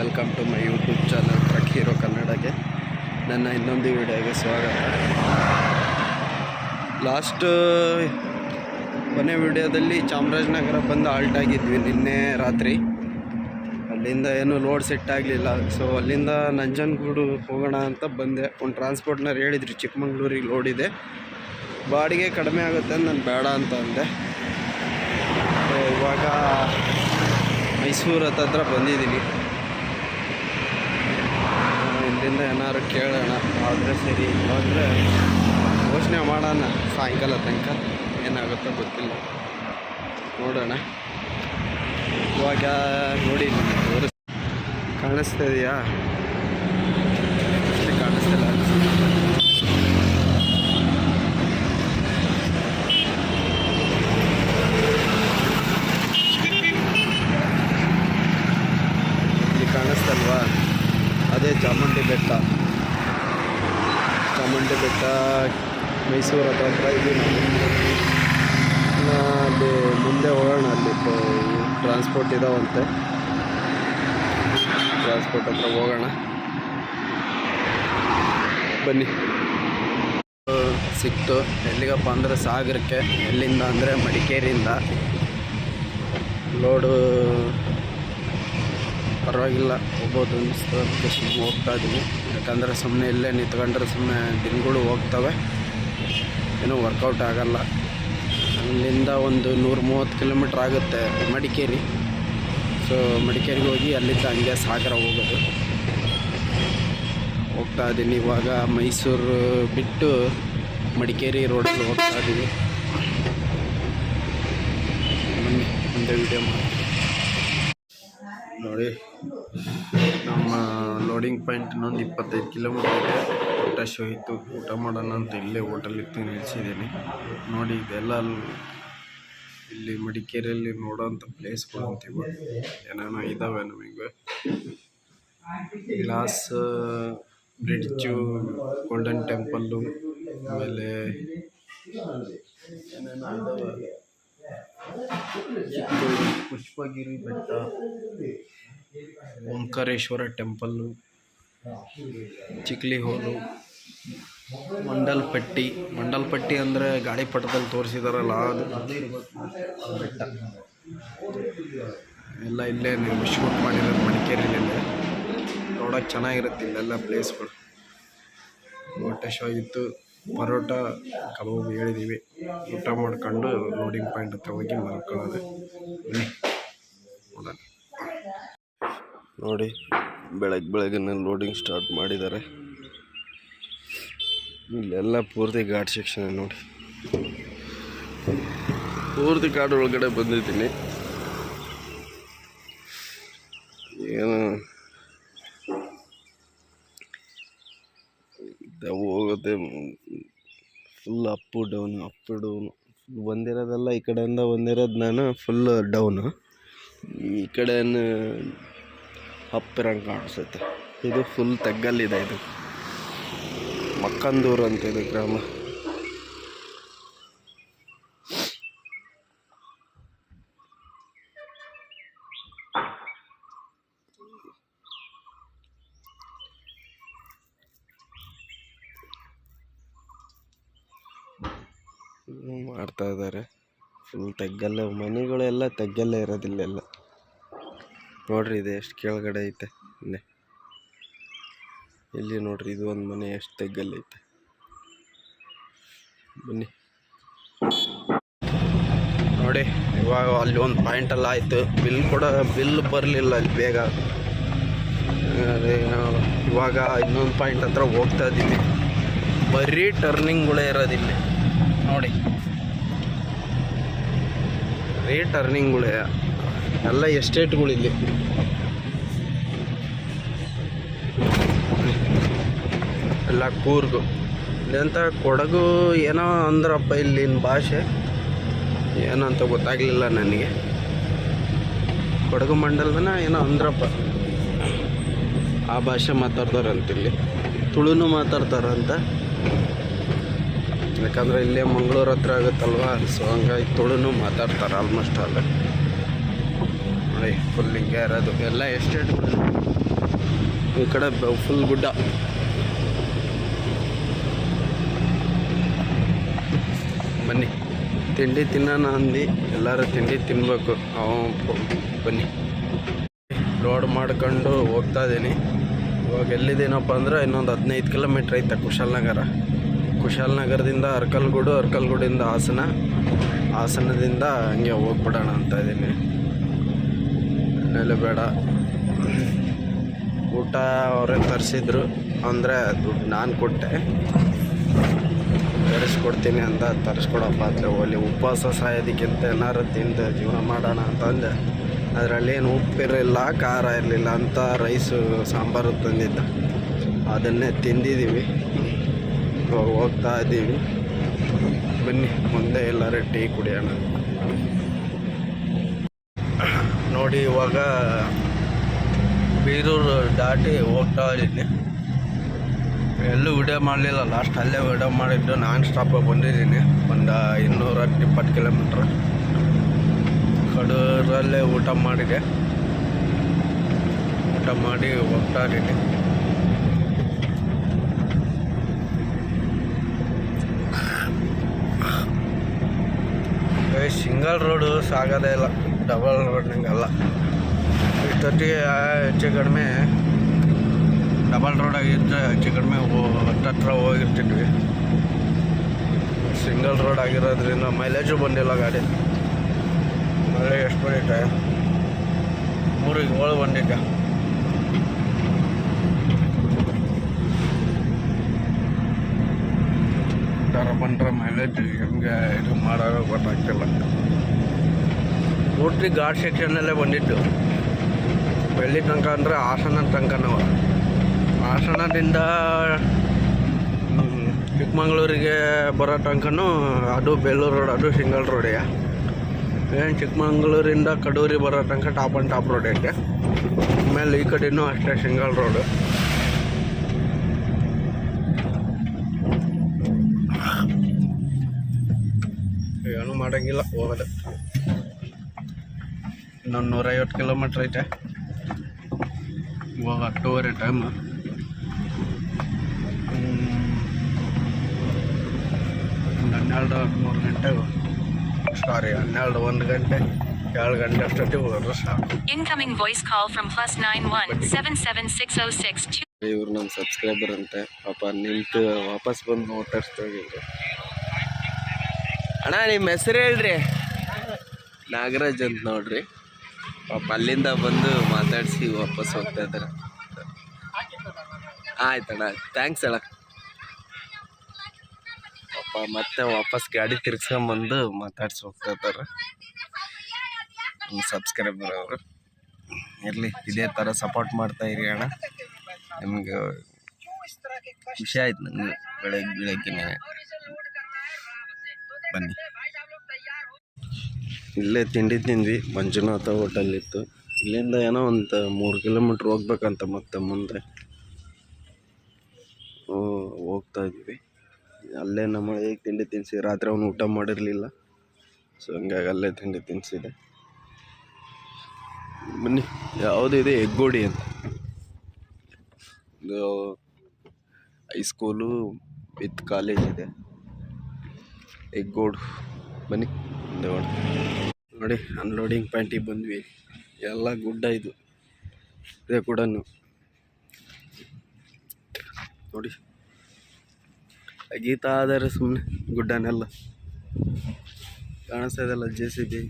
Welcome to my YouTube channel truck hero ಕನ್ನಡಕ್ಕೆ ನನ್ನ ಇನ್ನೊಂದು ವಿಡಿಯೋಗೆ ಸ್ವಾಗತ. ಲಾಸ್ಟ್, ಕೊನೆ ವಿಡಿಯೋದಲ್ಲಿ ಚಾಮರಾಜನಗರ ಬಂದು ಆಲ್ಟ್ ಆಗಿದ್ವಿ ನಿನ್ನೆ ರಾತ್ರಿ. ಅಲ್ಲಿಂದ ಏನು ಲೋಡ್ ಸೆಟ್ ಆಗಲಿಲ್ಲ. ಸೊ ಅಲ್ಲಿಂದ ನಂಜನಗೂಡು ಹೋಗೋಣ ಅಂತ ಬಂದೆ. ಒಂದು ಟ್ರಾನ್ಸ್ಪೋರ್ಟ್ನವ್ರು ಹೇಳಿದ್ರು, ಚಿಕ್ಕಮಂಗ್ಳೂರಿಗೆ ಲೋಡಿದೆ ಬಾಡಿಗೆ ಕಡಿಮೆ ಆಗುತ್ತೆ ನಾನು ಬೇಡ ಅಂತ ಅಂದೆ. ಇವಾಗ ಮೈಸೂರು ಹತ್ರ ಬಂದಿದ್ದೀನಿ. ಇಲ್ಲಿಂದ ಏನಾದ್ರು ಕೇಳೋಣ, ಆದರೆ ಸರಿ ಅಂದರೆ ಯೋಚನೆ ಮಾಡೋಣ ಸಾಯಂಕಾಲ ತನಕ. ಏನಾಗುತ್ತೋ ಗೊತ್ತಿಲ್ಲ. ನೋಡೋಣ. ಇವಾಗ ನೋಡಿ, ತೋರಿಸ್ ಕಾಣಿಸ್ತಾ ಇದೆಯಾ? ಕಾಣಿಸ್ತಿಲ್ಲ ಇಲ್ಲಿ ಕಾಣಿಸ್ತಲ್ವಾ ಅದೇ ಚಾಮುಂಡಿ ಬೆಟ್ಟ ಚಾಮುಂಡಿ ಬೆಟ್ಟ ಮೈಸೂರು ಹತ್ರ ಹತ್ರ ಇದೆ ಅಲ್ಲಿ ಮುಂದೆ ಹೋಗೋಣ ಅಲ್ಲಿ ಟ್ರಾನ್ಸ್ಪೋರ್ಟ್ ಇದಾವಂತೆ. ಟ್ರಾನ್ಸ್ಪೋರ್ಟ್ ಹತ್ರ ಹೋಗೋಣ. ಬನ್ನಿ. ಸಿಕ್ತು. ಎಲ್ಲಿಗಪ್ಪ ಅಂದರೆ ಸಾಗರಕ್ಕೆ, ಎಲ್ಲಿಂದ ಅಂದರೆ ಮಡಿಕೇರಿಯಿಂದ. ಲೋಡು ಪರವಾಗಿಲ್ಲ. ಹೋಗ್ಬೋದು ಅನ್ನಿಸ್ತದೆ ಸುಮ್ಮನೆ ಹೋಗ್ತಾ ಇದ್ದೀನಿ ಯಾಕಂದರೆ ಸುಮ್ಮನೆ ಇಲ್ಲೇ ನಿಂತ್ಕೊಂಡ್ರೆ ಸುಮ್ಮನೆ ದಿನಗಳು ಹೋಗ್ತವೆ. ಏನೂ ವರ್ಕೌಟ್ ಆಗೋಲ್ಲ. ಅಲ್ಲಿಂದ ಒಂದು ನೂರು ಮೂವತ್ತು ಕಿಲೋಮೀಟ್ರ್ ಆಗುತ್ತೆ ಮಡಿಕೇರಿ. ಸೊ ಮಡಿಕೇರಿಗೆ ಹೋಗಿ ಅಲ್ಲಿಂದ ಹಂಗೆ ಸಾಗರ ಹೋಗೋದು. ಹೋಗ್ತಾ ಇದ್ದೀನಿ ಇವಾಗ ಮೈಸೂರು ಬಿಟ್ಟು ಮಡಿಕೇರಿ ರೋಡಲ್ಲಿ ಹೋಗ್ತಾ ಇದ್ದೀವಿ ಮುಂದೆ ವಿಡಿಯೋ ಮಾಡಿ ನೋಡಿ. ನಮ್ಮ ಲೋಡಿಂಗ್ ಪಾಯಿಂಟ್ ಇನ್ನೊಂದು ಇಪ್ಪತ್ತೈದು ಕಿಲೋಮೀಟರ್ ಇದೆ. ಊಟ ಶೋ ಇತ್ತು ಊಟ ಮಾಡೋಣ ಅಂತ ಇಲ್ಲೇ ಹೋಟೆಲ್ ಇತ್ತು ನಿಲ್ಲಿಸಿದ್ದೀನಿ ನೋಡಿ, ಇದೆಲ್ಲ ಇಲ್ಲಿ ಮಡಿಕೇರಿಯಲ್ಲಿ ನೋಡೋಂಥ ಪ್ಲೇಸ್ಗಳು ಅಂತೀವಿ ಏನೇನೋ ಇದ್ದಾವೆ ನಮಗೆ. ಗ್ಲಾಸ್ ಬ್ರಿಡ್ಜು ಗೋಲ್ಡನ್ ಟೆಂಪಲ್ಲು ಆಮೇಲೆ ಏನೇನೋ ಇದ್ದಾವೆ ಪುಷ್ಪಗಿರಿ ಬೆಟ್ಟ ಓಂಕಾರೇಶ್ವರ ಟೆಂಪಲ್ಲು ಚಿಕ್ಲಿ ಹೋಲು ಮಂಡಲ್ಪಟ್ಟಿ. ಮಂಡಲ್ಪಟ್ಟಿ ಅಂದರೆ ಗಾಳಿಪಟದಲ್ಲಿ ತೋರಿಸಿದಾರಲ್ಲ, ಅದು ಬೆಟ್ಟ ಎಲ್ಲ ಇಲ್ಲೇ ನೀವು ಶೂಟ್ ಮಾಡಿರೋದು ಮಡಿಕೇರಿಯಲ್ಲೇ ನೋಡೋಕೆ ಚೆನ್ನಾಗಿರುತ್ತೆ ಇಲ್ಲೆಲ್ಲ ಪ್ಲೇಸ್ಗಳು ಶೋ ಇತ್ತು. ಪರೋಟ ಕಬಾಬ್ ಹೇಳಿದ್ದೀವಿ ಊಟ ಮಾಡ್ಕೊಂಡು ಲೋಡಿಂಗ್ ಪಾಯಿಂಟ್ ಹತ್ರ ಹೋಗಿ ಮಲ್ಕೊಳ್ಳೋದು. ನೋಡಿ ಬೆಳಗ್ಗೆ ಬೆಳಗ್ಗೆ ಲೋಡಿಂಗ್ ಸ್ಟಾರ್ಟ್ ಮಾಡಿದ್ದಾರೆ. ಇಲ್ಲೆಲ್ಲ ಪೂರ್ತಿ ಘಾಟ್ ಸೆಕ್ಷನ್ ನೋಡಿ. ಪೂರ್ತಿ ಕಾಡು ಒಳಗಡೆ ಬಂದಿದ್ದೀನಿ. ಏನು ದವ್ ಹೋಗುತ್ತೆ. Full up down up down ಬಂದಿರೋದೆಲ್ಲ ಈ ಕಡೆಯಿಂದ ಬಂದಿರೋದು ನಾನು ಫುಲ್ ಡೌನು ಈ ಕಡೆ ಅಪ್ ಇರಂಗೆ ಕಾಣಿಸುತ್ತೆ. ಇದು ಫುಲ್ ತಗ್ಗಲ್ಲಿದೆ ಇದು. ಮಕ್ಕಂದೂರು ಅಂತ ಇದು ಗ್ರಾಮ. ಮಾಡ್ತಾ ಇದ್ದಾರೆ. ಫುಲ್ ತಗ್ಗಲ್ಲೇ ಮನೆಗಳೆಲ್ಲ ತಗ್ಗಲ್ಲೇ ಇರೋದಿಲ್ಲೆಲ್ಲ ನೋಡ್ರಿ ಇದು ಎಷ್ಟು ಕೆಳಗಡೆ ಐತೆ. ಇಲ್ಲಿ. ಇಲ್ಲಿ ನೋಡ್ರಿ ಇದು ಒಂದು ಮನೆ, ಎಷ್ಟು ತಗ್ಗಲ್ಲೈತೆ ಬನ್ನಿ. ನೋಡಿ, ಇವಾಗ ಅಲ್ಲಿ ಒಂದು ಪಾಯಿಂಟ್ ಎಲ್ಲ ಆಯಿತು. ಬಿಲ್ ಕೂಡ ಬಿಲ್ ಬರಲಿಲ್ಲ ಅಲ್ಲಿ ಬೇಗ. ಅದೇ, ಇವಾಗ ಇನ್ನೊಂದು ಪಾಯಿಂಟ್ ಹತ್ರ ಹೋಗ್ತಾ ಇದ್ದೀವಿ ಬರೀ ಟರ್ನಿಂಗ್ಗಳೇ ಇರೋದಿಲ್ಲ. ನೋಡಿ. ಬರೀ ಟರ್ನಿಂಗ್ಗಳೇ. ಎಲ್ಲ ಎಸ್ಟೇಟ್ಗಳಿಲ್ಲಿ. ಎಲ್ಲ ಕೂರ್ಗು. ಇಲ್ಲಂತ ಕೊಡಗು ಏನೋ ಅಂದ್ರಪ್ಪ ಇಲ್ಲಿನ ಭಾಷೆ. ಏನೋ ಅಂತ ಗೊತ್ತಾಗಲಿಲ್ಲ ನನಗೆ. ಕೊಡಗು ಮಂಡಲದನ ಏನೋ ಅಂದ್ರಪ್ಪ. ಆ ಭಾಷೆ ಮಾತಾಡ್ತಾರಂತ ಇಲ್ಲಿ. ತುಳುನು ಮಾತಾಡ್ತಾರಂತ. ಯಾಕಂದ್ರೆ ಇಲ್ಲೇ ಮಂಗಳೂರು ಹತ್ರ ಆಗುತ್ತಲ್ವ? ಸೊ ಹಂಗಾಗಿ ತುಳುನು ಮಾತಾಡ್ತಾರೆ ಆಲ್ಮೋಸ್ಟ್ ಆಲ್ ನೋಡಿ ಫುಲ್ ಹಿಂಗೆ ಇರೋದು. ಎಲ್ಲ ಎಸ್ಟೇಟ್ ಈ ಕಡೆ ಫುಲ್ ಗುಡ್ಡ. ಬನ್ನಿ. ತಿಂಡಿ ತಿನ್ನೋಣ ಅಂದು. ಎಲ್ಲರೂ ತಿಂಡಿ ತಿನ್ನಬೇಕು ಬನ್ನಿ. ರೋಡ್ ಮಾಡ್ಕೊಂಡು ಹೋಗ್ತಾ ಇದ್ದೀನಿ. ಇವಾಗ ಎಲ್ಲಿದ್ದೀನಪ್ಪ ಅಂದ್ರೆ ಇನ್ನೊಂದು ಹದಿನೈದು ಕಿಲೋಮೀಟ್ರ್ ಐತೆ ಕುಶಾಲನಗರ ಕುಶಾಲನಗರದಿಂದ ಅರ್ಕಲ್ಗೂಡು, ಅರ್ಕಲ್ಗೂಡಿಂದ ಹಾಸನ. ಹಾಸನದಿಂದ ಹಂಗೆ ಹೋಗ್ಬಿಡೋಣ ಅಂತ ಇದ್ದೀನಿ. ಬೇಡ. ಊಟ ಅವರೇ ತರಿಸಿದ್ರು. ಅಂದರೆ ದುಡ್ಡು ನಾನು ಕೊಟ್ಟೆ. ತರಿಸ್ಕೊಡ್ತೀನಿ ಅಂತ ತರಿಸ್ಕೊಡಪ್ಪ ಅಂದರೆ ಒಳ್ಳೆ ಉಪವಾಸ ಸಾಯೋದಕ್ಕಿಂತ ಏನಾರು ತಿಂದು ಜೀವನ ಮಾಡೋಣ ಅಂತಂದೆ ಅದರಲ್ಲಿ ಏನು ಉಪ್ಪಿರಲಿಲ್ಲ, ಖಾರ ಇರಲಿಲ್ಲ ಅಂತ ರೈಸು ಸಾಂಬಾರು ತಂದಿದ್ದ. ಅದನ್ನೇ ತಿಂದಿದ್ದೀವಿ. ಇವಾಗ ಹೋಗ್ತಾ ಇದ್ದೀವಿ. ಬನ್ನಿ, ಮುಂದೆ ಎಲ್ಲರೂ ಟೀ ಕುಡಿಯೋಣ. ನೋಡಿ, ಇವಾಗ ಬೀರೂರು ದಾಟಿ ಹೋಗ್ತಾ ಇದ್ದೀನಿ. ಎಲ್ಲೂ ವಿಡಿಯೋ ಮಾಡಲಿಲ್ಲ. ಲಾಸ್ಟ್ ಅಲ್ಲೇ ವಿಡಿಯೋ ಮಾಡಿದ್ದು. ನಾನ್ ಸ್ಟಾಪ್ ಬಂದಿದ್ದೀನಿ. ಒಂದು ಇನ್ನೂರ ಇಪ್ಪತ್ತು ಕಿಲೋಮೀಟ್ರ್ ಕಡೂರಲ್ಲೇ ಊಟ ಮಾಡಿದೆ. ಊಟ ಮಾಡಿ ಹೋಗ್ತಾ ಇದ್ದೀನಿ. ಸಿಂಗಲ್ ರೋಡು ಸಾಗೋದೇ ಇಲ್ಲ ಡಬಲ್ ರೋಡ್ ನಂಗಲ್ಲ ಇಷ್ಟೊತ್ತಿಗೆ ಹೆಚ್ಚು ಕಡಿಮೆ ಡಬಲ್ ರೋಡ್ ಆಗಿದ್ದರೆ ಹೆಚ್ಚು ಕಡಿಮೆ ಹತ್ತತ್ರ ಹೋಗಿರ್ತಿದ್ವಿ. ಸಿಂಗಲ್ ರೋಡ್ ಆಗಿರೋದ್ರಿಂದ ಮೈಲೇಜು ಬಂದಿಲ್ಲ ಗಾಡಿ. ಮೈಲೇಜ್ ಎಷ್ಟು ಬಂದಿಟ್ಟೆ ಮೂರಿಗೆ ಏಳು ಬಂದಿದ್ದೆ ಥರ ಬಂದರೆ ಮೈಲೇಜ್ ಹೆಂಗೆ ಇದು ಮಾಡೋದು ಗೊತ್ತಾಗ್ತಿಲ್ಲ. ಪೂರ್ತಿ ಘಾಟ್ ಸೆಕ್ಷನ್ನಲ್ಲೇ ಬಂದಿದ್ದು. ಬೆಳ್ಳಿ ತನಕ ಅಂದರೆ ಹಾಸನ ತನಕನೂ ಹಾಸನದಿಂದ ಚಿಕ್ಕಮಗಳೂರಿಗೆ ಚಿಕ್ಕಮಂಗ್ಳೂರಿಗೆ ಬರೋ ತನಕನೂ ಅದು ಬೆಲ್ಲೂರು ರೋಡ್, ಅದು ಸಿಂಗಲ್ ರೋಡೇ. ಏನು ಚಿಕ್ಕಮಗಳೂರಿಂದ ಕಡೂರಿ ಬರೋ ತನಕ ಟಾಪ್ ಆ್ಯಂಡ್ ಟಾಪ್ ರೋಡ್ ಐತೆ. ಆಮೇಲೆ ಈ ಕಡೆಯೂ ಅಷ್ಟೇ ಸಿಂಗಲ್ ರೋಡು. ಏನು ಮಾಡೋಂಗಿಲ್ಲ, ಹೋಗೋದು. ಇನ್ನೊಂದು ನೂರೈವತ್ತು ಕಿಲೋಮೀಟ್ರ್ ಐತೆ. ಇವಾಗ ಅಕ್ಟೋಬರಿ ಟೈಮ್ ಒಂದು ಹನ್ನೆರಡು ಮೂರು ಗಂಟೆ ಸಾರಿ ಹನ್ನೆರಡು ಒಂದು ಗಂಟೆ ಎರಡು ಗಂಟೆ ಅಷ್ಟೊತ್ತಿಗೆ ಹೋಗೋದು ಸಾಕು. Incoming voice call from plus nine seven six oh six ಇವ್ರು ನಮ್ಮ ಸಬ್ಸ್ಕ್ರೈಬರ್ ಅಂತೆ. ಪಾಪ ನಿಂತು ವಾಪಸ್ ಬಂದು ಮಾತಾಡ್ಸ್ತಾ ಹೋಗಿದ್ರು ಅಣ್ಣ ನಿಮ್ಮ ಹೆಸರು ಹೇಳ್ರಿ. ನಾಗರಾಜ್ ಅಂತ ನೋಡ್ರಿ. ಪಾಪ ಅಲ್ಲಿಂದ ಬಂದು ಮಾತಾಡಿಸಿ ವಾಪಸ್ ಹೋಗ್ತಾ ಇದ್ದಾರೆ. ಆಯ್ತಣ್ಣ ಥ್ಯಾಂಕ್ಸ್ ಅಣ್ಣ. ಪಾಪ ಮತ್ತೆ ವಾಪಸ್ ಗಾಡಿ ತಿರ್ಗ್ಸ್ಕೊಂಬಂದು ಮಾತಾಡ್ಸಿ ಹೋಗ್ತಾ ಇದ್ದಾರೆ. ಸಬ್ಸ್ಕ್ರೈಬರ್ ಅವರು. ಇರಲಿ, ಇದೇ ಥರ ಸಪೋರ್ಟ್ ಮಾಡ್ತಾ ಇರಿ ಅಣ್ಣ. ನಿಮ್ಗೆ ಖುಷಿ ಆಯ್ತು ನನಗೆ ಬೆಳಗ್ಗೆ ಬೆಳಗ್ಗೆ ಬನ್ನಿ. ಇಲ್ಲೇ ತಿಂಡಿ ತಿಂದ್ವಿ ಮಂಜುನಾಥ ಹೋಟೆಲ್ ಇತ್ತು. ಇಲ್ಲಿಂದ ಏನೋ ಒಂದು ಮೂರು ಕಿಲೋಮೀಟ್ರ್ ಹೋಗ್ಬೇಕಂತ ಮತ್ತೆ ಮುಂದೆ. ಓ, ಹೋಗ್ತಾ ಇದ್ವಿ. ಅಲ್ಲೇ ನಮ್ಮ ಹೇಗೆ ತಿಂಡಿ ತಿನ್ಸಿ ರಾತ್ರಿ ಅವನು ಊಟ ಮಾಡಿರಲಿಲ್ಲ. ಸೊ ಹಂಗಾಗಿ ಅಲ್ಲೇ ತಿಂಡಿ ತಿನ್ಸಿದೆ. ಬನ್ನಿ ಇದೆ? ಎಗ್ಗೋಡಿ ಅಂತ. ಇದು ಹೈಸ್ಕೂಲು ವಿತ್ ಕಾಲೇಜ್ ಇದೆ. ಎಗ್ಗೋಡು ಬನ್ನಿ ಹೋಗೋಣ. ನೋಡಿ ಅನ್ಲೋಡಿಂಗ್ ಪಾಯಿಂಟಿಗೆ ಬಂದ್ವಿ. ಎಲ್ಲ ಗುಡ್ಡ ಇದು. ಇದೆ ಕೂಡ ನೋಡಿ. ಅಗೀತಾ ಆದರೆ ಸುಮ್ಮನೆ ಗುಡ್ಡನೆಲ್ಲ. ಕಾಣಿಸ್ತಾ ಇದೆಲ್ಲ ಜೆ ಸಿ ಬಿ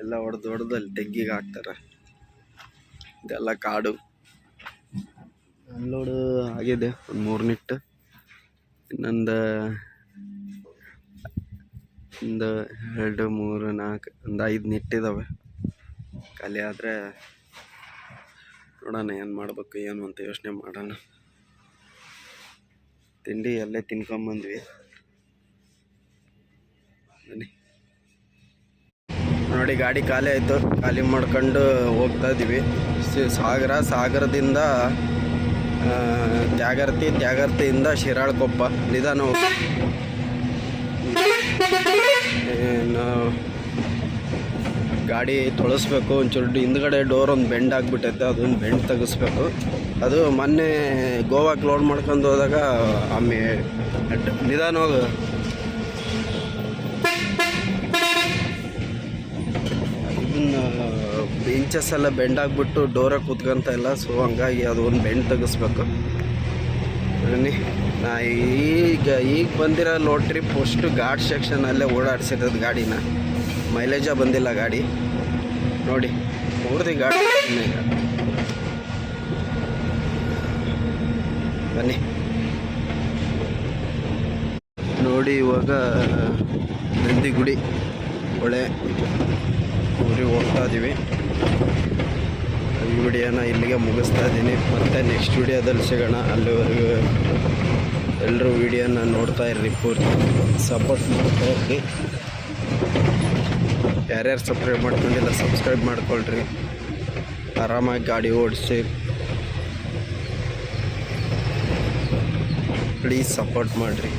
ಎಲ್ಲ ಹೊಡೆದು ಹೊಡೆದು ಅಲ್ಲಿ ಡೆಗ್ಗಿಗೆ ಹಾಕ್ತಾರೆ. ಇದೆಲ್ಲ ಕಾಡು. ಅನ್ಲೋಡು ಆಗಿದೆ, ಒಂದು ಮೂರು ನಿಟ್ಟು. ಇನ್ನೊಂದು ಒಂದು ಎರಡು, ಮೂರು, ನಾಲ್ಕು, ಒಂದು ಐದು ನಿಟ್ಟಿದ್ದಾವೆ ಖಾಲಿ ಆದರೆ ನೋಡೋಣ ಏನು ಮಾಡ್ಬೇಕು, ಏನು ಅಂತ ಯೋಚನೆ ಮಾಡೋಣ. ತಿಂಡಿ ಅಲ್ಲೇ ತಿನ್ಕೊಂಬಂದ್ವಿ. ಬನ್ನಿ. ನೋಡಿ, ಗಾಡಿ ಖಾಲಿ ಆಯಿತು. ಖಾಲಿ ಮಾಡ್ಕೊಂಡು ಹೋಗ್ತಾ ಇದ್ದೀವಿ ಸಾಗರ, ಸಾಗರದಿಂದ ತ್ಯಾಗರ್ತಿ, ತ್ಯಾಗರ್ತಿಯಿಂದ ಶಿರಾಳಕೊಪ್ಪ. ನಿಧಾನ ಏನು? ಗಾಡಿ ತೊಳಸ್ಬೇಕು, ಒಂಚೂರು ಹಿಂದ್ಗಡೆ ಡೋರ್ ಒಂದು ಬೆಂಡ್ ಆಗಿಬಿಟ್ಟೈತೆ, ಅದೊಂದು ಬೆಂಡ್ ತೆಗಿಸ್ಬೇಕು. ಅದು ಮೊನ್ನೆ ಗೋವಾಕ್ಕೆ ಲೋಡ್ ಮಾಡ್ಕೊಂಡು ಹೋದಾಗ, ಆಮೆ, ನಿಧಾನವಾಗಿ ಇಂಚಸ್ ಎಲ್ಲ ಬೆಂಡ್ ಆಗಿಬಿಟ್ಟು ಡೋರಾಗೆ ಕೂತ್ಕೊಂತ ಇಲ್ಲ ಸೊ ಹಂಗಾಗಿ ಅದು ಒಂದು ಬೆಂಡ್ ತೆಗಿಸ್ಬೇಕು. ಬನ್ನಿ. ನಾ ಈಗ ಈಗ ಬಂದಿರೋ ಲೋಡ್ ಟ್ರಿಪ್ ಫಸ್ಟು ಘಾಟ್ ಸೆಕ್ಷನಲ್ಲೇ ಓಡಾಡ್ಸಿರೋದು ಗಾಡಿನ. ಮೈಲೇಜ ಬಂದಿಲ್ಲ ಗಾಡಿ. ನೋಡಿ, ಪೂರ್ತಿ ಗಾಡಿ ಈಗ. ಬನ್ನಿ. ನೋಡಿ ಇವಾಗ, ನಂದಿಗುಡಿ ಹೊಳೆ ಊರಿಗೆ ಹೋಗ್ತಾ ಇದ್ದೀವಿ ಈ ವಿಡಿಯೋನ ಇಲ್ಲಿಗೆ ಮುಗಿಸ್ತಾ ಇದ್ದೀನಿ ಮತ್ತೆ ನೆಕ್ಸ್ಟ್ ವಿಡಿಯೋದಲ್ಲಿ ಸಿಗೋಣ. ಅಲ್ಲಿವರೆಗೂ ಎಲ್ಲರೂ ವಿಡಿಯೋನ ನೋಡ್ತಾ ಇರ್ರಿ ಪೂರ್ತಿ. ಸಪೋರ್ಟ್ ಮಾಡ್ತಾ ಯಾರ್ಯಾರು ಸಬ್ಸ್ಕ್ರೈಬ್ ಮಾಡ್ಕೊಂಡಿಲ್ಲ ಸಬ್ಸ್ಕ್ರೈಬ್ ಮಾಡ್ಕೊಳ್ರಿ. ಆರಾಮಾಗಿ ಗಾಡಿ ಓಡಿಸಿ. ಪ್ಲೀಸ್ ಸಪೋರ್ಟ್ ಮಾಡಿರಿ.